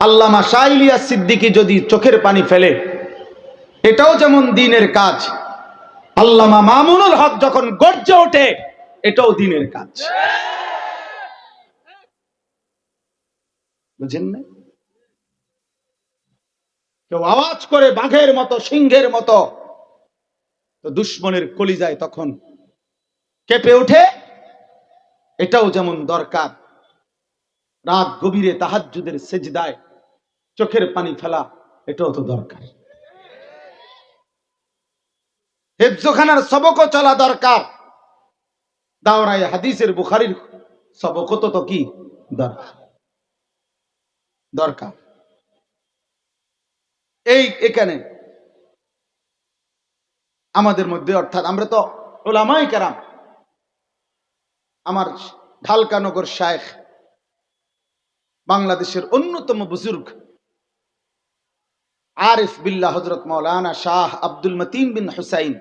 আল্লামা শাইলিয়া সিদ্দিকি যদি চোখের পানি ফেলে, এটাও যেমন দিনের কাজ। আল্লামা মামুনুল হক যখন গর্জে ওঠে, এটাও দিনের কাজ। বুঝেন না কেউ আওয়াজ করে বাঘের মতো, সিংহের মতো, তো দুশ্মনের কলিজায় তখন কেঁপে ওঠে। এটাও যেমন দরকার। রাত গভীরে তাহাজ্জুদের সেজদায় চোখের পানি ফেলা, এটাও তো দরকার। হেফজোখানার সবকও চলা দরকার। দাওরায় হাদিসের বুখারির সবকও তো তো কি? দরকার। দরকার। এই এখানে আমাদের মধ্যে, অর্থাৎ আমরা তো ওলামাই কেরাম, আমার ঢালকানগর শায়েখ, বাংলাদেশের অন্যতম বুজুর্গ আরিফ বিল্লাহ হজরত মৌলানা শাহ আব্দুল মতিন বিন হুসাইন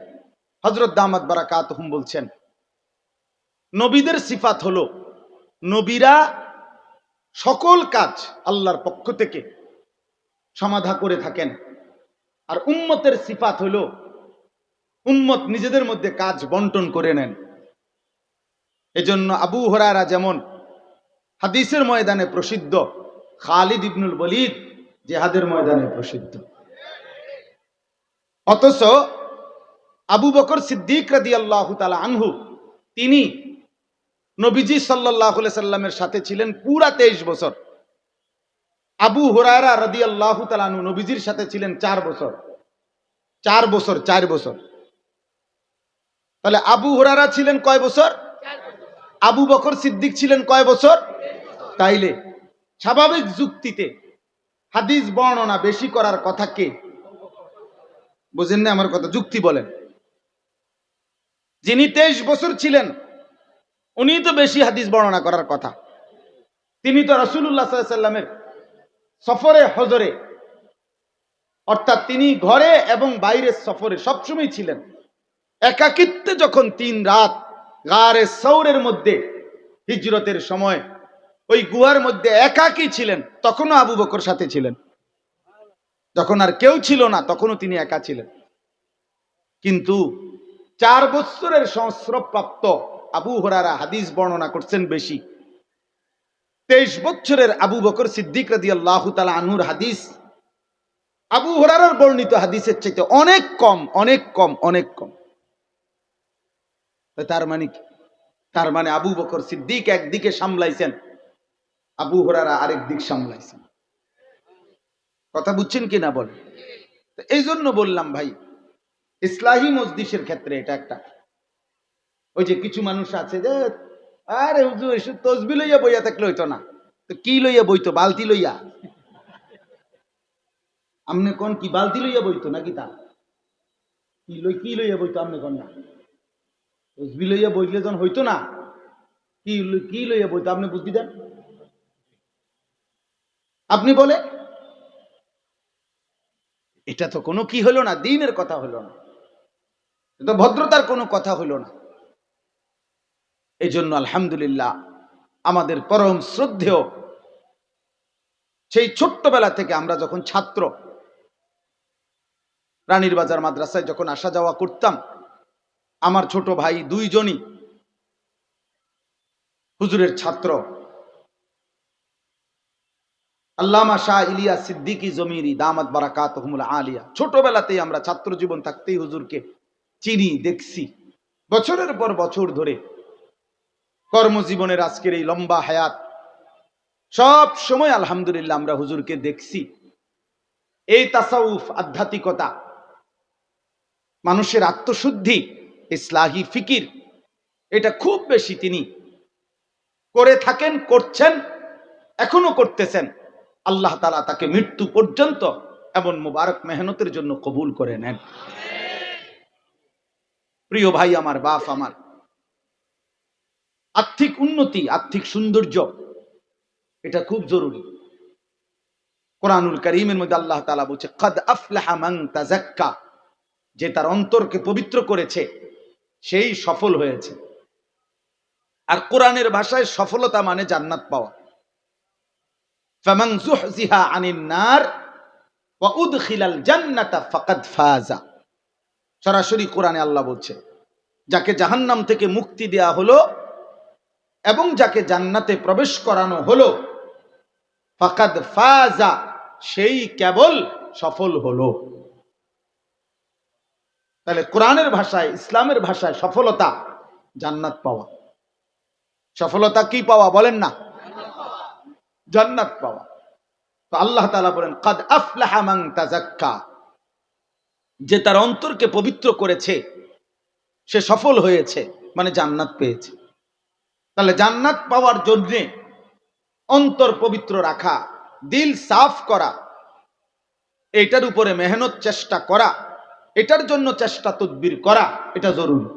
হজরত দামাত বারাকাত হুম বলছেন, নবীদের সিফাত হলো, নবীরা সকল কাজ আল্লাহর পক্ষ থেকে সমাধা করে থাকেন। আর উম্মতের সিফাত হলো, উম্মত নিজেদের মধ্যে কাজ বন্টন করে নেন। এজন্য আবু হরারা যেমন হাদিসের ময়দানে প্রসিদ্ধ খালিদ ইবনুল বলিদ জেহাদের ময়দানে প্রসিদ্ধ। অথচ আবু বকর সিদ্দিক রাদি আল্লাহ আনহু, তিনি নবীজি সাল্লাহ সাল্লামের সাথে ছিলেন পুরা তেইশ বছর। আবু হুরায়রা রাদি আল্লাহ তালানু নবীজির সাথে ছিলেন চার বছর। চার বছর চার বছর। তাহলে আবু হুরারা ছিলেন কয় বছর? আবু বকর সিদ্দিক ছিলেন কয় বছর? তাইলে স্বাভাবিক যুক্তিতে হাদিস বর্ণনা বেশি করার কথা কে? বুঝেন না আমার কথা, যুক্তি বলেন। যিনি তেইশ বছর ছিলেন, উনি তো বেশি হাদিস বর্ণনা করার কথা। তিনি তো রসুল্লাহ সাল্লামের সফরে, হজরে, অর্থাৎ তিনি ঘরে এবং বাইরের সফরে সবসময় ছিলেন। একাকিত্বে যখন তিন রাত গারে সৌরের মধ্যে হিজরতের সময় ওই গুহার মধ্যে একাকি ছিলেন, তখনও আবু বকর সাথে ছিলেন। যখন আর কেউ ছিল না, তখনও তিনি একা ছিলেন। কিন্তু চার বছরের সংস্রবপ্রাপ্ত আবু হরারা হাদিস বর্ণনা করছেন বেশি। তেইশ বছরের আবু বকর সিদ্দিক রাদি আল্লাহ তালা আনুর হাদিস, আবু হরারার বর্ণিত হাদিসের চাইতে অনেক কম অনেক কম অনেক কম। তার মানে তার মানে আবু বকর সিদ্দিক একদিকে সামলাইছেন আবু হরারা আরেক দিক সামলাইছেন। কথা বুঝছেন কি না বল এই জন্য বললাম ভাই, ইসলাহী মজদিসের ক্ষেত্রে এটা একটা। ওই যে কিছু মানুষ আছে যে, আরে হুজুর, এসব তসবি লইয়া বইয়া থাকলে হইতো না। তো কি লইয়া বইতো? বালতি লইয়া? আমনে কোন কি, বালতি লইয়া বইতো নাকি তা? কি লই, কি লইয়া বইতো আমনে কোন না? তসবি লইয়া বইলে যখন হইতো না, কি কি লইয়া বইতো? আপনি বুদ্ধি দেন। আপনি বলে, এটা তো কোনো কি হলো না, দিনের কথা হলো না। তো ভদ্রতার কোনো কথা হলো না। এই জন্য আলহামদুলিল্লাহ, আমাদের পরম শ্রদ্ধেয়, সেই ছোট্টবেলা থেকে আমরা যখন ছাত্র, রানীর বাজার মাদ্রাসায় যখন আসা যাওয়া করতাম, আমার ছোট ভাই দুইজনই হুজুরের ছাত্র আল্লামা শাহ ইলিয়া সিদ্দিকী জমিরি, দামাত বারাকাত আলিয়া। ছোটবেলাতেই আমরা ছাত্র জীবন থাকতেই হুজুরকে চিনি, দেখছি। বছরের পর বছর ধরে কর্মজীবনের আজকের এই লম্বা হায়াত, সব সময় আলহামদুলিল্লাহ আমরা হুজুরকে দেখছি। এই তাসাউফ, আধ্যাত্মিকতা, মানুষের আত্মশুদ্ধি, ইসলাহি ফিকির, এটা খুব বেশি তিনি করে থাকেন, করছেন, এখনও করতেছেন। আল্লাহ তালা তাকে মৃত্যু পর্যন্ত এমন মুবারক মেহনতের জন্য কবুল করে নেন। প্রিয় ভাই আমার, বাপ আমার, আর্থিক উন্নতি, আর্থিক সৌন্দর্য, এটা খুব জরুরি। কোরআনুল করিমের মধ্যে আল্লাহ তালা বলছে, কদ আফলাহা মান তাজাক্কা যে তার অন্তরকে পবিত্র করেছে, সেই সফল হয়েছে। আর কোরআনের ভাষায় সফলতা মানে জান্নাত পাওয়া ফামান যুহজিহা আনিন নার ওয়া উদখিলাল জান্নাতা ফাকাদ ফাজা সরাসরি কোরআনে আল্লাহ বলছে, যাকে জাহান্নাম থেকে মুক্তি দেয়া হলো এবং যাকে জান্নাতে প্রবেশ করানো হলো, ফাকাদ ফাজা, সেই কেবল সফল হলো। তাহলে কোরআনের ভাষায়, ইসলামের ভাষায় সফলতা জান্নাত পাওয়া। সফলতা কি পাওয়া বলেন না? জান্নাত পাওয়া। তো আল্লাহ তাআলা বলেন, কাদ আফলাহা মান তাজাক্কা যে তার অন্তরকে পবিত্র করেছে, সে সফল হয়েছে মানে জান্নাত পেয়েছে। তাহলে জান্নাত পাওয়ার জন্যে অন্তর পবিত্র রাখা, দিল সাফ করা, এটার উপরে মেহনত চেষ্টা করা, এটার জন্য চেষ্টা তদবির করা, এটা জরুরি।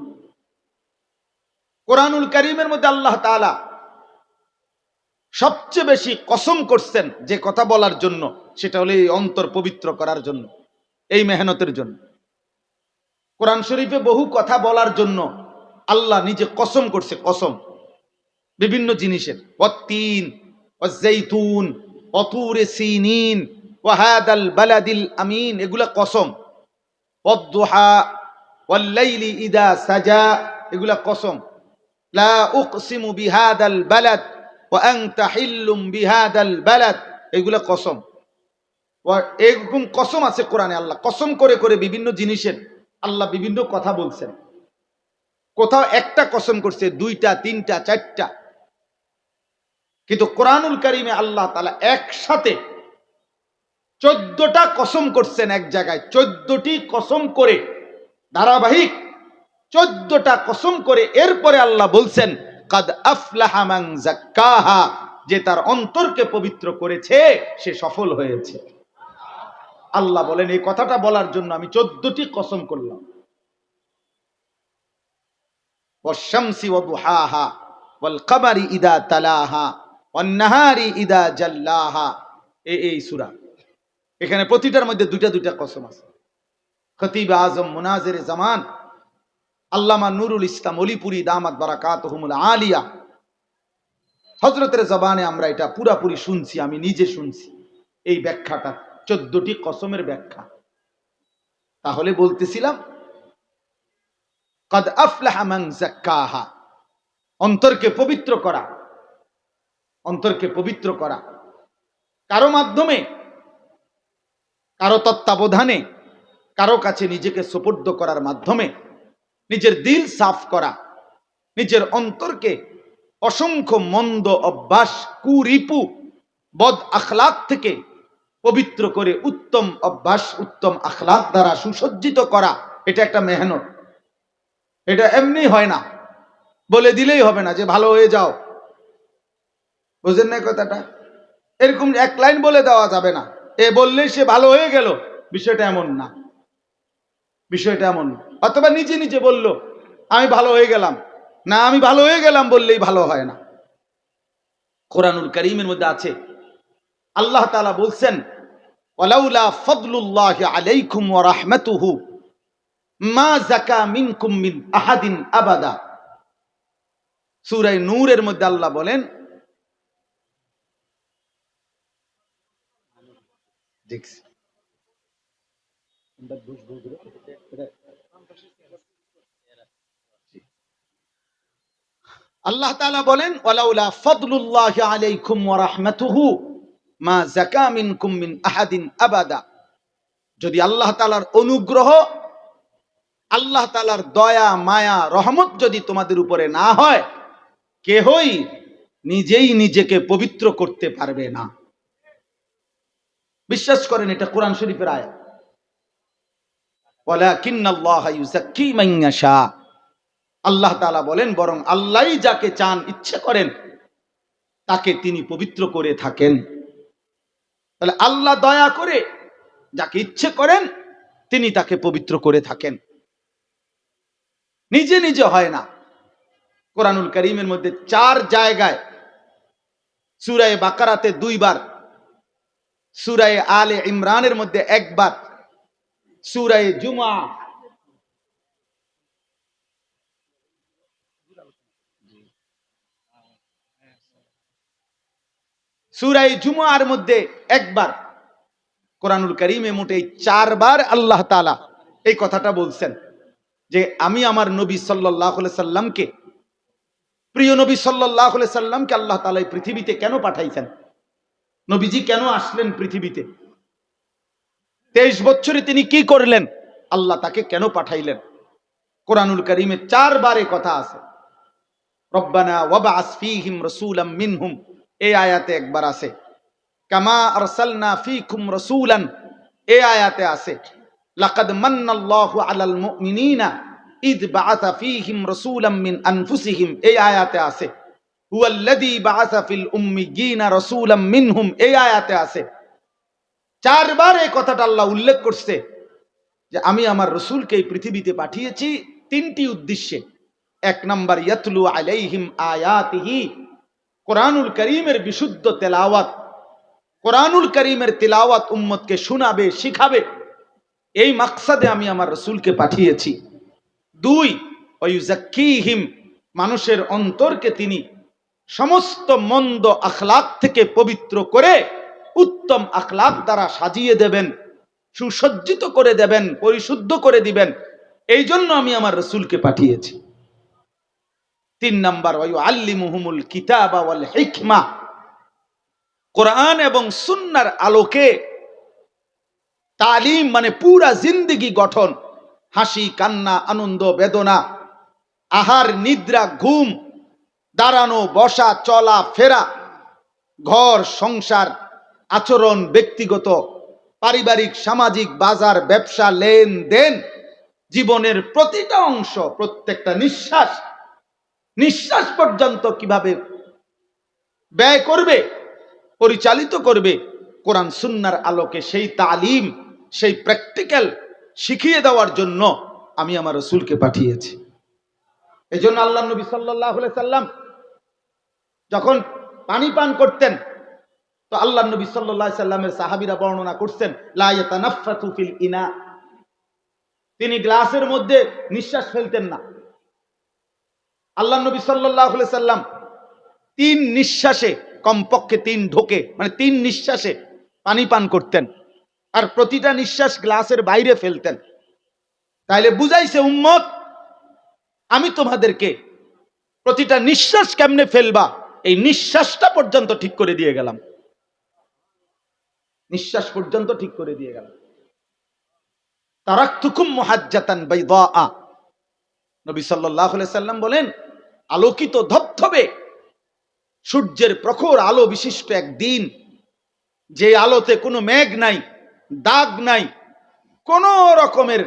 কোরআনুল করিমের মধ্যে আল্লাহ তাআলা সবচেয়ে বেশি কসম করছেন যে কথা বলার জন্য, সেটা হলো এই অন্তর পবিত্র করার জন্য, এই মেহনতের জন্য। কোরআন শরীফে বহু কথা বলার জন্য আল্লাহ নিজে কসম করছে, কসম। বিভিন্ন জিনিসের অত্তিন অজৈতুন অতুরে সিনিন, ওয়াহাদাল বালাদিল আমিন, এগুলা কসম। অদ্দুহা ওয়াল্লাইলি ইদা সাজা, এগুলা কসম। লা উকসিমু বিহাদাল বালাদ এগুলা কসম। এরকম কসম আছে কোরআনে আল্লাহ। কসম করে করে বিভিন্ন জিনিসের আল্লাহ বিভিন্ন কথা বলছেন। কোথাও একটা কসম করছে, দুইটা, তিনটা, চারটা। কিন্তু কোরআনুল কারিমে আল্লাহ তালা একসাথে চোদ্দটা কসম করছেন এক জায়গায়। চোদ্দটি কসম করে, ধারাবাহিক চোদ্দটা কসম করে এরপরে আল্লাহ বলছেন কাদ আফলাহা মান জাক্কাহা যে তার অন্তরকে পবিত্র করেছে সে সফল হয়েছে আল্লাহ বলেন এই কথাটা বলার জন্য আমি চোদ্দটি কসম করলাম والشمس وضحاها والقمر إذا تلاها والنهار إذا جلاها এই এই সূরা এখানে প্রতিটার মধ্যে দুইটা দুইটা কসম আছে খতিব আজম মুনাজের জামান আল্লামা নুরুল ইসলাম অলিপুরি দামাত বারাকাতহুমুল আলিয়া। হজরতের জবানে আমরা এটা পুরাপুরি শুনছি, আমি নিজে শুনছি। এই ব্যাখ্যাটা, চোদ্দটি কসমের ব্যাখ্যা। তাহলে বলতেছিলাম, কদ আফলাহা অন্তরকে পবিত্র করা। অন্তরকে পবিত্র করা। কারও মাধ্যমে, কারও তত্ত্বাবধানে, কারও কাছে নিজেকে সুপর্দ করার মাধ্যমে নিজের দিল সাফ করা, নিজের অন্তরকে অসংখ্য মন্দ অভ্যাস, কুরিপু, বদ আখলাক থেকে পবিত্র করে উত্তম অভ্যাস, উত্তম আখলাক দ্বারা সুসজ্জিত করা, এটা একটা মেহনত। এটা এমনি হয় না। বলে দিলেই হবে না যে ভালো হয়ে যাও। বুঝেন না কথাটা? এরকম এক লাইন বলে দেওয়া যাবে না। এ বললেই সে ভালো হয়ে গেল, বিষয়টা এমন না। বিষয়টা এমন। অথবা নিজে নিজে বলল, আমি ভালো হয়ে গেলাম। না, আমি ভালো হয়ে গেলাম বললেই ভালো হয় না। কোরআনুল করিমের মধ্যে আছে, আল্লাহ তাআলা বলছেন আলাইকুম মা আহাদিন আবাদা। সূরা নূরের মধ্যে আল্লাহ বলেন, দেখছি। আল্লাহ বলেন যদি আল্লাহ অনুগ্রহ, আল্লাহ দয়া, মায়া, রহমত যদি তোমাদের উপরে না হয়, কেহই নিজেই নিজেকে পবিত্র করতে পারবে না। বিশ্বাস করেন, এটা কোরআন শরীফের আয়াত। আল্লাহ তাআলা বলেন, বরং আল্লাহই যাকে চান, ইচ্ছে করেন, তাকে তিনি পবিত্র করে থাকেন। তাহলে আল্লাহ দয়া করে যাকে ইচ্ছে করেন, তিনি তাকে পবিত্র করে থাকেন। নিজে নিজে হয় না। কোরআনুল করিমের মধ্যে চার জায়গায় সুরায় বাকারাতে দুইবার, সুরায় আলে ইমরানের মধ্যে একবার সুরায় জুমা। সুরাই জুমার মধ্যে একবার কোরআনুল করিমে মোটে চারবার আল্লাহ তালা এই কথাটা বলছেন যে আমি আমার নবী সাল্লাহ সাল্লামকে, প্রিয় নবী সাল্লাহ সাল্লামকে আল্লাহ তালা পৃথিবীতে কেন পাঠাইছেন? নবীজি কেন আসলেন পৃথিবীতে? তেইশ বছরে তিনি কি করলেন? আল্লাহ তাকে কেন পাঠাইলেন? কোরআনুল করিমে চারবার এ কথা আছে। রব্বানা ওয়াবা আসফিহিম রসুলাম মিনহুম। এই আয়াতে একবার আছে। কামা আরসালনা ফিকুম রসুলান। এই আয়াতে আছে। লাকাদ মান্নাল্লাহু আলাল মুমিনিনা ইদ বাআসা ফীহিম রাসূলাম মিন আনফুসিহিম। এই আয়াতে আছে। হুয়াল্লাযী বাআসা ফিল উম্মিয়িনা রাসূলাম মিনহুম। এই আয়াতে আছে। চারবার এই কথাটা আল্লাহ উল্লেখ করছে যে আমি আমার রসুলকে এই পৃথিবীতে পাঠিয়েছি তিনটি উদ্দেশ্যে। এক নাম্বার, ইয়াতলু আলাইহিম আয়াতিহি, কোরআনুল করিমের বিশুদ্ধ তেলাওয়াত। কোরআনুল করিমের তেলাওয়াত উম্মতকে শোনাবে, শিখাবে। এই মাকসাদে আমি আমার রসুলকে পাঠিয়েছি। দুই ওয়ুজাক্কিহিম মানুষের অন্তরকে তিনি সমস্ত মন্দ আখলাক থেকে পবিত্র করে উত্তম আখলাক দ্বারা সাজিয়ে দেবেন, সুসজ্জিত করে দেবেন, পরিশুদ্ধ করে দিবেন। এই জন্য আমি আমার রসুলকে পাঠিয়েছি। তিন নাম্বার ওয়ু আল্লি মুহমুল কিতাব হিকমা। কোরআন এবং সুন্নার আলোকে তালিম মানে পুরা জিন্দিগি গঠন। হাসি, কান্না, আনন্দ, বেদনা, আহার, নিদ্রা, ঘুম, দাঁড়ানো, বসা, চলা, ফেরা, ঘর, সংসার আচরণ ব্যক্তিগত, পারিবারিক, সামাজিক, বাজার, ব্যবসা, লেনদেন, জীবনের প্রতিটা অংশ, প্রত্যেকটা নিঃশ্বাস নিঃশ্বাস পর্যন্ত কীভাবে ব্যয় করবে, পরিচালিত করবে, কোরআন সুন্নার আলোকে সেই তালিম, সেই প্র্যাকটিক্যাল শিখিয়ে দেওয়ার জন্য আমি আমার রসুলকে পাঠিয়েছি। এই জন্য আল্লাহ নবী সাল্লাহ সাল্লাম যখন পানি পান করতেন তো আল্লাহ নবী সাল্লাহ সাল্লামের সাহাবিরা বর্ণনা করছেন লাইয়াতানাফাতু ফিল ইনা তিনি গ্লাসের মধ্যে নিঃশ্বাস ফেলতেন না। আল্লাহ নবী সাল্লাহ সাল্লাম তিন নিঃশ্বাসে, কমপক্ষে তিন ঢোকে মানে তিন নিঃশ্বাসে পানি পান করতেন। আর প্রতিটা নিঃশ্বাস গ্লাসের বাইরে ফেলতেন। তাইলে বুঝাইছে, উম্মত, আমি তোমাদেরকে প্রতিটা নিঃশ্বাস কেমনে ফেলবা? এই নিঃশ্বাসটা পর্যন্ত ঠিক করে দিয়ে গেলাম। নিঃশ্বাস পর্যন্ত ঠিক করে দিয়ে গেলাম তারাক্তুকুম মুহাজ্জাতান বাইদা নবী সাল্লাল্লাহু আলাইহি সাল্লাম বলেন, আলোকিত ধবধবে সূর্যের প্রখর আলো বিশিষ্ট এক দিন যে আলোতে কোনো মেঘ নাই, দাগ নাই, কোন রকমের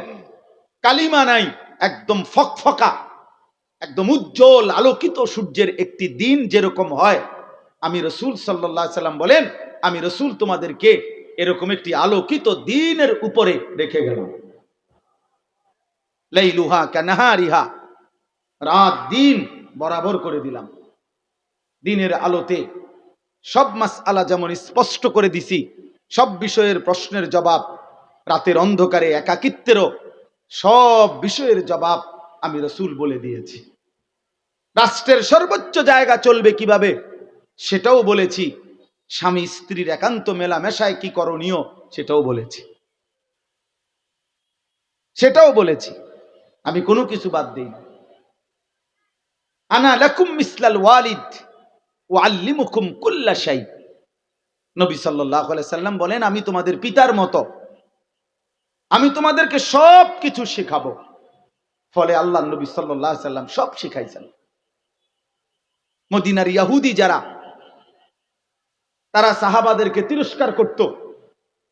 কালিমা নাই, একদম ফকফকা, একদম উজ্জ্বল আলোকিত সূর্যের একটি দিন যেরকম হয়। আমি রসুল সাল্লাহ সাল্লাম বলেন, আমি রসুল তোমাদেরকে এরকম একটি আলোকিত দিনের উপরে রেখে গেলাম। লাইলুহা কানাহারিহা, রাত দিন বরাবর করে দিলাম। দিনের আলোতে সব মাস আলা যেমন স্পষ্ট করে দিছি, সব বিষয়ের প্রশ্নের জবাব, রাতের অন্ধকারে একাকিত্বেরও সব বিষয়ের জবাব আমি রসুল বলে দিয়েছি। রাষ্ট্রের সর্বোচ্চ জায়গা চলবে কীভাবে? সেটাও বলেছি। স্বামী স্ত্রীর একান্ত মেলামেশায় কি করণীয় সেটাও বলেছি। সেটাও বলেছি। আমি কোনো কিছু বাদ দিই না। আনা লাকুম মিসলাল ওয়ালিদ ও আল্লিমুকুম কুল্লা শাই। নবী সাল্লাহ সাল্লাম বলেন, আমি তোমাদের পিতার মতো। আমি তোমাদেরকে সব কিছু শেখাবো। ফলে আল্লাহ নবী সাল্লাহ সাল্লাম সব শিখাইছেন। মদিনার ইয়াহুদি যারা তারা সাহাবাদেরকে তিরস্কার করত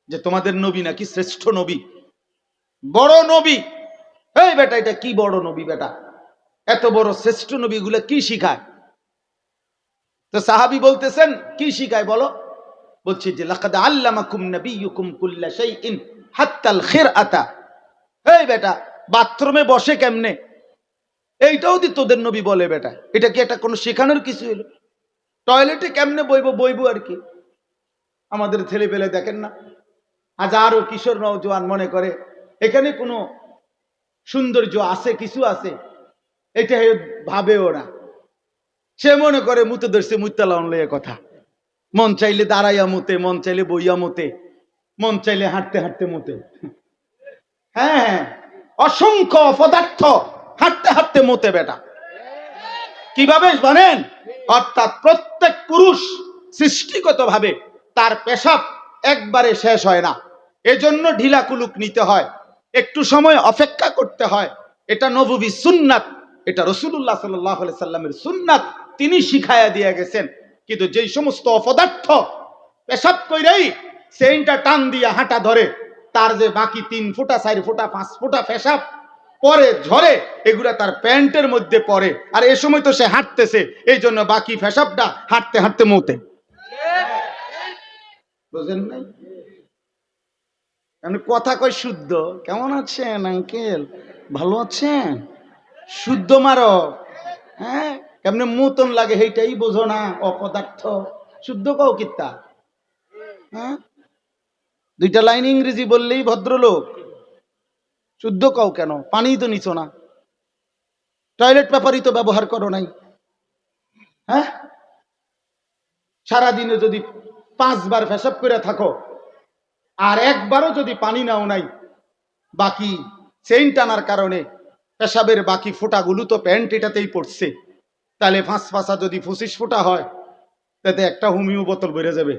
যে তোমাদের নবী নাকি শ্রেষ্ঠ নবী। বড় নবী। এই বেটা, এটা কি বড় নবী বেটা? এত বড় শ্রেষ্ঠ নবীগুলো কি শিখায়? তো সাহাবি বলতেছেন, কি শিখায় বলো? বলছে যে, লাকাদ আল্লামাকুম নবিয়ুকুম কুল্লা শাইইন হাত্তাল খিরআতা। এই বেটা, বাথরুমে বসে কেমনে? এইটাও দি তোদের নবী বলে বেটা। এটা কি এটা কোনো শেখানোর কিছু হলো? টয়লেটে কেমনে বইবো বইবো আর কি? আমাদের ছেলে পেলে দেখেন না। আজ হাজারো কিশোর নৌজওয়ান মনে করে, এখানে কোনো সৌন্দর্য আছে, কিছু আছে? এটা ভাবে ওরা সে মনে করে মুতে ধরছে মুতালা লইয়া কথা। মন চাইলে দাঁড়াইয়া মতে, মন চাইলে বইয়া মতে, মন চাইলে হাঁটতে হাঁটতে মতে। হ্যাঁ হ্যাঁ অসংখ্য অপদার্থ হাঁটতে হাঁটতে মতে বেটা। কীভাবে জানেন? অর্থাৎ প্রত্যেক পুরুষ সৃষ্টিগতভাবে তার পেশাব একবারে শেষ হয় না। এজন্য ঢিলা কুলুক নিতে হয়। একটু সময় অপেক্ষা করতে হয়। এটা নবী সুন্নাত। এটা রসুল্লাহ সাল্লাহ সাল্লামের সুন্নাত। তিনি শিখাইয়া দিয়ে গেছেন। কিন্তু যেই সমস্ত অপদার্থ পেশাব কইরাই সেইটা টান দিয়া হাঁটা ধরে, তার যে বাকি তিন ফুটা, চার ফুটা, পাঁচ ফুটা পেশাব, পরে ঝরে এগুলা তার প্যান্টের মধ্যে পরে আর এ সময় তো সে হাঁটতেছে এই জন্য বাকি পেশাবটা হাঁটতে হাঁটতে মতে। বুঝেন নাই? আমি কথা কই শুদ্ধ। কেমন আছেন, আঙ্কেল? ভালো আছেন? শুদ্ধ মারো। হ্যাঁ? কেমনে মতন লাগে সেইটাই বোঝো না, অপদার্থ। শুদ্ধ কও কিত্তা হ্যাঁ? দুইটা লাইন ইংরেজি বললেই ভদ্রলোক। শুদ্ধ কও কেন? পানিই তো নিছো না। টয়লেট পেপারই তো ব্যবহার করো নাই। হ্যাঁ? সারাদিনে যদি পাঁচবার ফেসাব করে থাকো। আর একবারও যদি পানি নাও নাই, বাকি চেইন টানার কারণে পেশাবের বাকি ফোঁটাগুলো তো প্যান্ট এটাতেই পড়ছে। তাহলে ফাঁস ফাঁসা যদি পঁচিশ ফোঁটা হয়, তাতে একটা হোমিও বোতল বেড়ে যাবে।